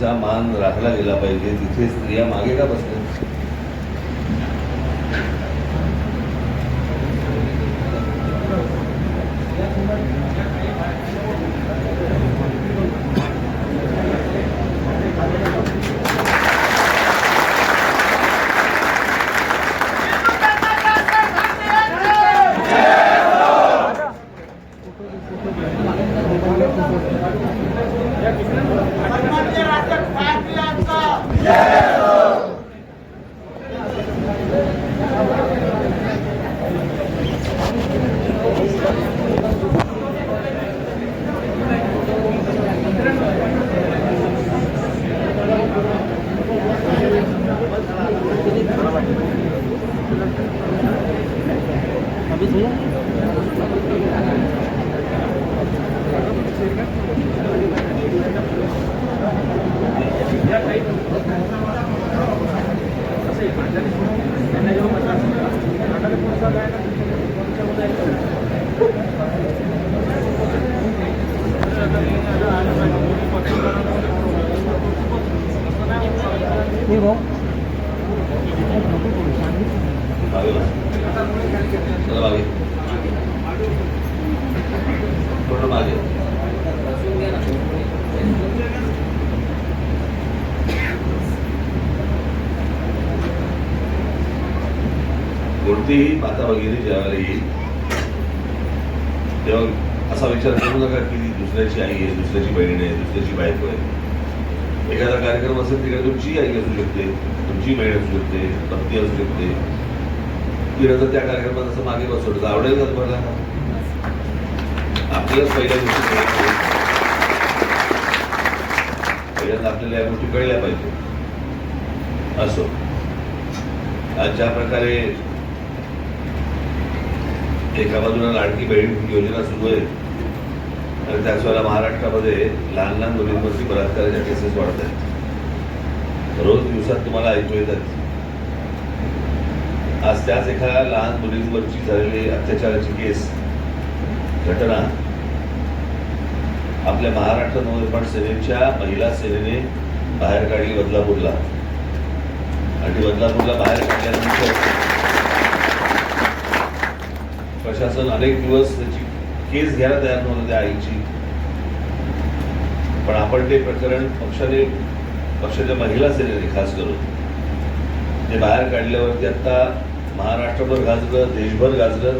स्त्रियांचा मान राखला गेला पाहिजे. तिथे स्त्रिया मागे का बसल्या? Okay. कोणतीही माता भगिनी ज्यावेळेला येईल. तेव्हा असा विचार करू नका की दुसऱ्याची आई आहे दुसऱ्याची बहीण आहे दुसऱ्याची बायको आहे. एखादा कार्यक्रम असेल तिकडे तुमची आई असू शकते तुमची बहीण असू शकते पत्नी असू शकते. तिला जर त्या कार्यक्रमात असं मागे बसवलं तर आवडेल का तुम्हाला? आपल्यालाच पहिल्या गोष्टी पहिल्यांदा आपल्याला या गोष्टी कळल्या पाहिजे असो. आज ज्या प्रकारे एका बाजूला लाडकी बहीण योजना सुरू आहे. आणि त्याच वेळेला महाराष्ट्रामध्ये लहान लहान मुलींवरती बलात्काराच्या केसेस वाढत आहेत. रोज दिवसात तुम्हाला ऐकू येतात आज त्याच एका लहान मुलींवरची झालेली अत्याचाराची केस घटना आपल्या महाराष्ट्र नवनिर्माण सेनेच्या महिला सेनेने बाहेर काढली बदलापूरला. आणि बदलापूरला बाहेर काढल्यानंतर प्रशासन अनेक दिवस त्याची केस घ्यायला तयार नव्हतं त्या आईची. पण आपण ते प्रकरण पक्षाने पक्षाच्या महिला सेनेने खास करून ते बाहेर काढल्यावरती आता महाराष्ट्रभर गाजलं देशभर गाजलं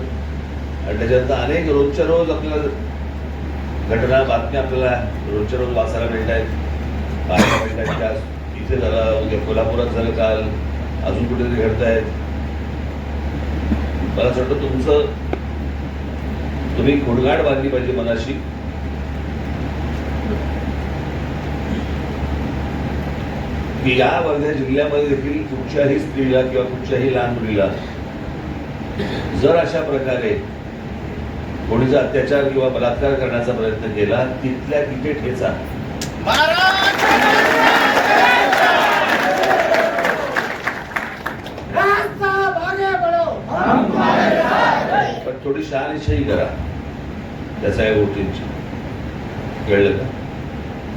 आणि त्याच्यानंतर अनेक रोजच्या रोज आपल्याला घटना बातम्या आपल्याला रोजच्या रोज वाचायला मिळत आहेत पाहायला मिळत आहेत इथे झालं उद्या कोल्हापुरात झालं काल अजून कुठेतरी घडत आहेत मला असं वाटतं तुमचं तुम्ही गुणगाड बांधली पाहिजे मनाशी. की या वर्ध्या जिल्ह्यामध्ये देखील कुठच्याही स्त्रीला किंवा कुठच्याही लहान मुलीला जर अशा प्रकारे कोणीचा अत्याचार किंवा बलात्कार करण्याचा प्रयत्न केला तिथल्या तिथे ठेचा रास्ता आगे बढ़ो पण थोडी शहानिशाही करा. त्याचा या गोष्टींची. कळलं का?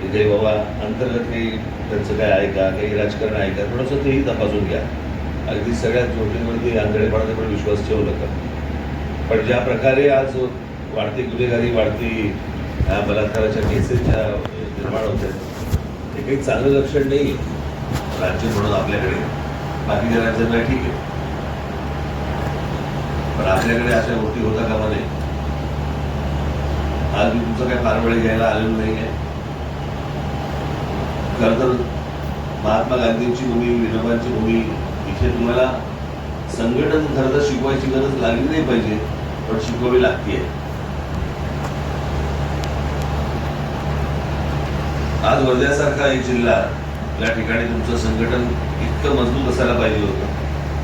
तिथे बाबा अंतर्गत काही त्यांचं काय आहे का? काही राजकारण आहे का? थोडंसं तेही तपासून घ्या. अगदी सगळ्याच गोष्टींवरती आंधळेपणाचा पण विश्वास ठेवू नका. पण ज्या प्रकारे आज वाढती गुन्हेगारी वाढती ह्या बलात्काराच्या केसेसच्या निर्माण होत आहेत हे काही चांगलं लक्षण नाही राज्य म्हणून आपल्याकडे बाकीच्या राज्यांना ठीक आहे. पण आपल्याकडे अशा गोष्टी होता कामा नये आज मी तुमचं काय फार वेळ घ्यायला आलेलो नाही आहे खरं तर महात्मा गांधींची भूमी विनोबांची भूमी इथे तुम्हाला संघटन खरं तर शिकवायची गरज लागली नाही पाहिजे पण शिकवावी लागते आज वर्ध्यासारखा एक जिल्हा या ठिकाणी तुमचं संघटन इतकं मजबूत असायला पाहिजे होतं.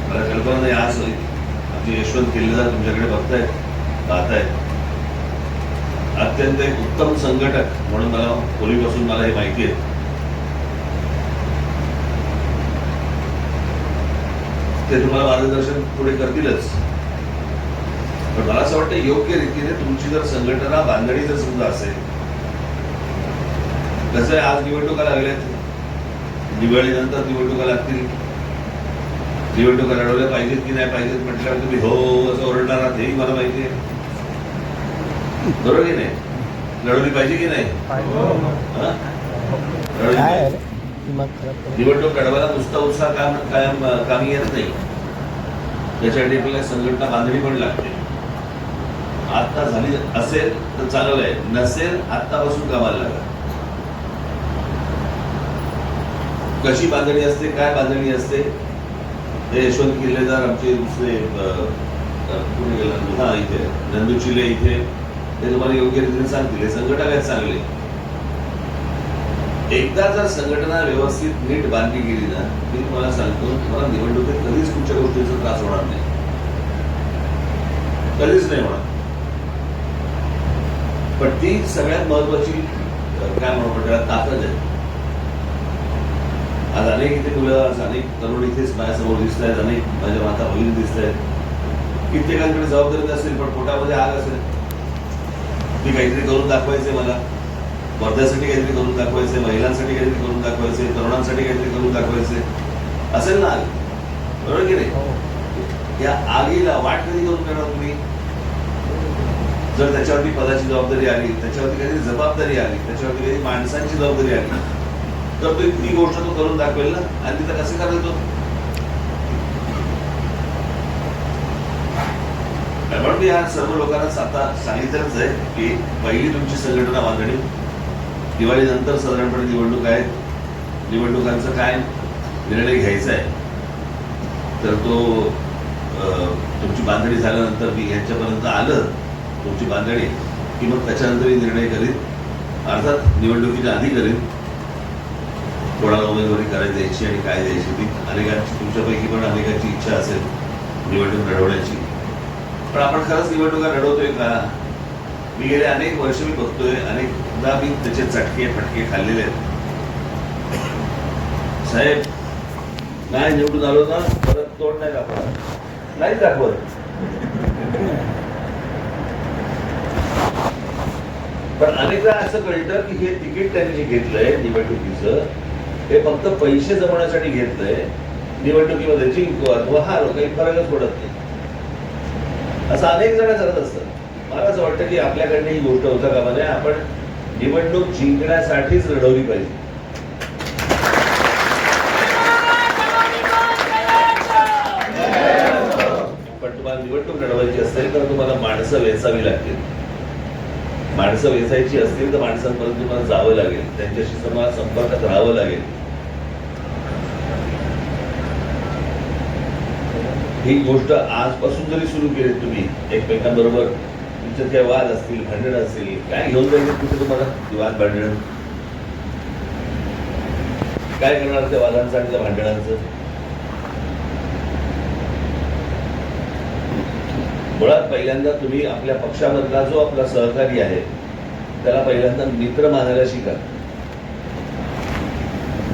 मला कल्पना नाही आज यशवंत किल्लेदार तुमच्याकडे बघतायत पाहतायत. अत्यंत एक उत्तम संघटक म्हणून मला पूर्वीपासून मला हे माहिती आहे. ते तुम्हाला मार्गदर्शन पुढे करतीलच. पण मला असं वाटतं योग्य रीतीने तुमची जर संघटना बांधणी जर समजा असेल कसं आहे आज निवडणुका लागल्यात? दिवाळीनंतर निवडणुका लागतील. निवडणुका लढवल्या पाहिजेत की नाही पाहिजेत म्हटल्यावर तुम्ही हो असं ओरडणार आहात हेही मला माहिती आहे. बरोबर की नाही? लढवली पाहिजे की नाही? हा? निवडणूक लढवायला नुसता उत्साह काम कायम कामी येत नाही. त्याच्यासाठी आपल्याला संघटना बांधणी पण लागते. आता झाली असेल तर चांगलं आहे. नसेल आत्तापासून कामाला लागा. कशी बांधणी असते काय बांधणी असते? ते यशवंत किल्लेदार आमचे दुसरे कुठे गेला हा इथे नंदुचिले इथे. ते तुम्हाला योग्य रीतीने सांगतील. हे संघटक आहेत चांगले. एकदा जर संघटना व्यवस्थित नीट बांधली गेली ना मी तुम्हाला सांगतो तुम्हाला निवडणुकीत कधीच कुठच्या गोष्टीचा त्रास होणार नाही. कधीच नाही होणार. पण ती सगळ्यात महत्वाची काय म्हणू त्याला ताकद आहे. आज अनेक इथे मुलं आज अनेक तरुण इथेच माझ्यासमोर दिसत आहेत अनेक माझ्या माता भगिनी दिसत आहेत कित्येकांकडे जबाबदारी नसेल पण पोटामध्ये आग असेल. मी काहीतरी करून दाखवायचे मला. वर्ध्यासाठी काहीतरी करून दाखवायचे महिलांसाठी काहीतरी करून दाखवायचे तरुणांसाठी काहीतरी करून दाखवायचे असेल ना आग? बरोबर की नाही? या आगीला वाट कधी करून करणार तुम्ही? जर त्याच्यावरती पदाची जबाबदारी आली त्याच्यावरती काहीतरी जबाबदारी आली त्याच्यावरती काही माणसांची जबाबदारी आली तर तो ती गोष्ट तो करून दाखवेल ना. आणि तिथं कसं करायचं तो? म्हणून मी या सर्व लोकांना? आता सांगितलंच आहे की पहिली तुमची संघटना बांधणी दिवाळीनंतर साधारणपणे निवडणूक आहेत निवडणुकांचा काय निर्णय घ्यायचा आहे? तर तो अं, तुमची बांधणी झाल्यानंतर मी ह्याच्यापर्यंत आलं तुमची बांधणी की मग त्याच्यानंतर मी निर्णय करीन. अर्थात निवडणुकीच्या आधी करीन. कोणाला उमेदवारी काय द्यायची आणि काय द्यायची ती अनेकांची तुमच्यापैकी पण अनेकांची इच्छा असेल निवडणूक लढवण्याची. पण आपण खरंच निवडणुका लढवतोय का? मी गेले अनेक वर्ष मी बघतोय अनेकदा मी त्याचे चटके फटके खाल्लेले आहेत. साहेब नाही निवडून आलो ना परत तोंड नाही दाखवत. नाही दाखवत. पण अनेकदा असं कळतं की हे तिकीट त्यांनी जे घेतलंय निवडणुकीचं हे फक्त पैसे जमवण्यासाठी घेतलंय. निवडणुकीमध्ये जिंकू अथवा हारो काही फरकच पडत नाही. असं अनेक जण करत असतात. मला असं वाटतं की आपल्याकडनं ही गोष्ट होता कामा नये. आपण निवडणूक जिंकण्यासाठीच लढवली पाहिजे. पण तुम्हाला निवडणूक लढवायची असेल तर तुम्हाला माणसं वेचावी लागतील. माणसं वेचायची असतील तर माणसांपर्यंत तुम्हाला जावं लागेल. त्यांच्याशी तुम्हाला संपर्कात राहावं लागेल. ही गोष्ट आजपासून जरी सुरू केली तुम्ही एकमेकांबरोबर तुमच्यात काय वाद असतील भांडण असतील काय घेऊन जायचे कुठे तुम्हाला? वाद भांडण? काय करणार त्या वादांचं आणि त्या भांडणांचं? मुळात पहिल्यांदा तुम्ही आपल्या पक्षामधला जो आपला सहकारी आहे त्याला पहिल्यांदा मित्र मानायला शिका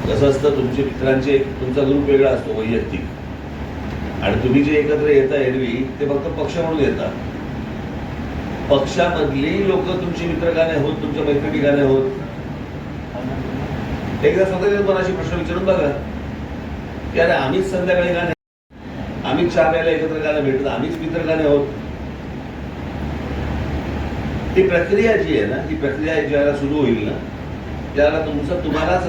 कसं असतं तुमचे मित्रांचे तुमचा ग्रुप वेगळा असतो वैयक्तिक. आणि तुम्ही जे एकत्र येता एरवी ते फक्त पक्ष म्हणून येतात. पक्षामधली लोक तुमची मित्र का नाही होत तुमच्या मैत्रिणी का नाही होत. एकदा स्वतःच्या मनाशी प्रश्न विचारून बघा. की अरे आम्हीच संध्याकाळी का नाही आम्हीच चहा प्यायला एकत्र का भेटत आम्हीच मित्र का आहोत. ती प्रक्रिया जी आहे ना ती प्रक्रिया ज्याला सुरू होईल ना त्याला तुमचं तुम्हालाच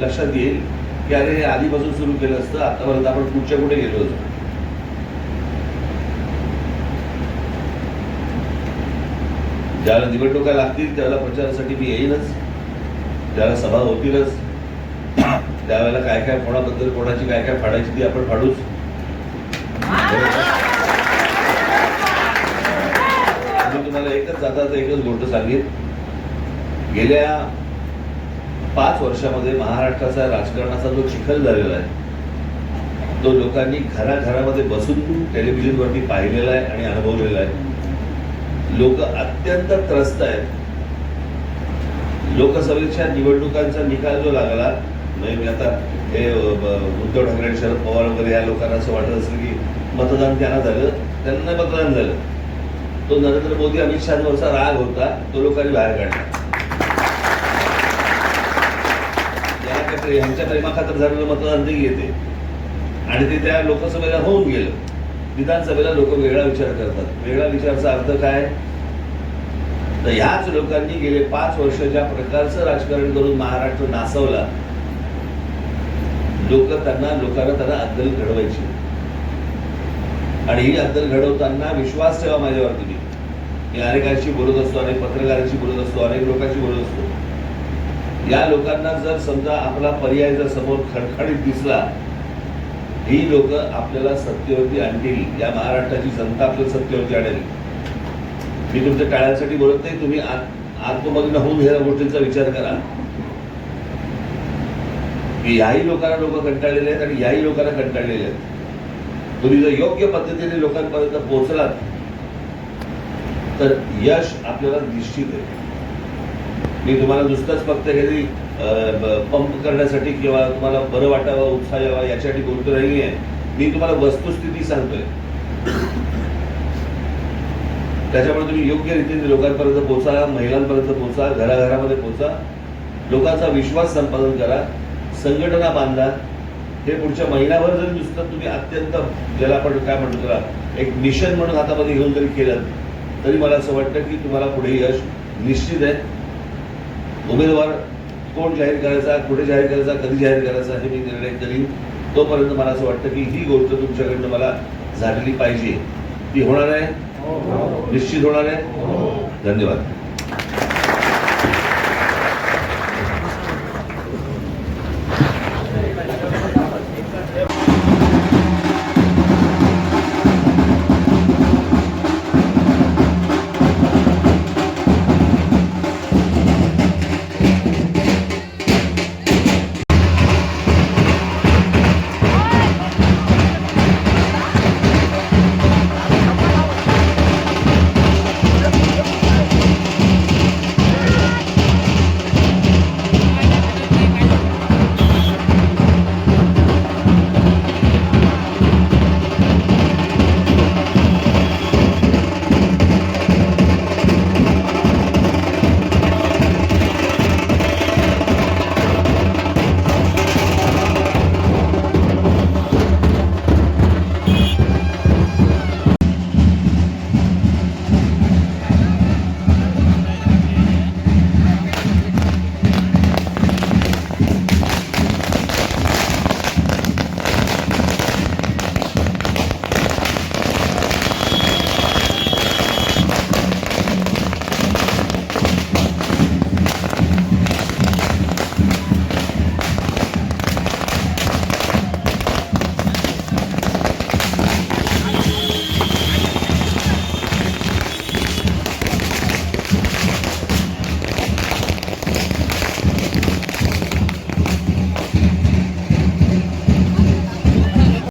लक्षात येईल की अरे हे आधीपासून सुरू केलं असतं आतापर्यंत आपण कुठच्या कुठे गेलो असतो? ज्याला निवडणुका लागतील त्याला प्रचारासाठी मी येईनच त्याला सभा होतीलच. त्यावेळेला काय काय कोणाबद्दल कोणाची काय काय फाडायची ती आपण फाडूच. तुम्हाला एकच जाताच एकच गोष्ट सांगेन. गेल्या पाच वर्षामध्ये महाराष्ट्राचा राजकारणाचा जो चिखल झालेला आहे तो लोकांनी घराघरामध्ये बसून टेलिव्हिजनवरती पाहिलेला आहे आणि अनुभवलेला आहे. लोक अत्यंत त्रस्त आहेत. लोकसभेच्या निवडणुकांचा निकाल जो लागला म्हणजे मी आता हे उद्धव ठाकरे शरद पवार वगैरे या लोकांना असं वाटत असेल की मतदान त्यांना झालं त्यांना मतदान झालं. तो नरेंद्र मोदी अमित शहावरचा राग होता तो लोकांनी बाहेर काढला. यांच्या प्रेमाखातर झालेलं मतदान ते येते आणि ते त्या लोकसभेला होऊन गेलं. विधानसभेला लोक वेगळा विचार करतात. वेगळा विचारचा अर्थ काय? तर ह्याच लोकांनी गेले पाच वर्ष ज्या प्रकारचं राजकारण करून महाराष्ट्र नासवला. लोक त्यांना लोकांना त्यांना अद्दल घडवायची. आणि ही अद्दल घडवताना विश्वास ठेवा माझ्यावर तुम्ही मी अनेकांशी बोलत असतो अनेक पत्रकारांशी बोलत असतो अनेक लोकांशी बोलत असतो. या लोकांना जर समजा आपला पर्याय जर समोर खडखडीत दिसला ही लोक आपल्याला सत्तेवरती आणतील. या महाराष्ट्राची जनता आपल्याला सत्तेवरती आणेल. मी तुमच्या टाळ्यासाठी बोलत नाही तुम्ही आत- होऊन ह्या गोष्टींचा विचार करा. की याही लोकांना लोक कंटाळलेले आहेत आणि याही लोकांना कंटाळलेले आहेत. तुम्ही जर योग्य पद्धतीने लोकांपर्यंत पोहोचलात तर यश आपल्याला निश्चित आहे. मी तुम्हाला नुसतंच फक्त कधी पंप करण्यासाठी किंवा तुम्हाला बरं वाटावं उत्साह यावा याच्यासाठी बोलतो आहे मी तुम्हाला वस्तुस्थिती सांगतोय. त्याच्यामुळे तुम्ही योग्य रीतीने लोकांपर्यंत पोहोचा महिलांपर्यंत पोहोचा घराघरामध्ये पोहोचा. लोकांचा विश्वास संपादन करा. संघटना बांधा. हे पुढच्या महिनाभर जरी नुसतं तुम्ही अत्यंत ज्याला आपण काय म्हणतो त्याला एक मिशन म्हणून हातामध्ये घेऊन जरी केलं तरी मला असं वाटतं की तुम्हाला पुढे यश निश्चित आहे. उमेदवार कोण जाहीर करायचा कुठे जाहीर करायचा कधी जाहीर करायचा हे मी निर्णय करीन. तोपर्यंत मला असं वाटतं की ही गोष्ट तुमच्याकडनं मला झालेली पाहिजे. ती होणार आहे. निश्चित होणार आहे. धन्यवाद.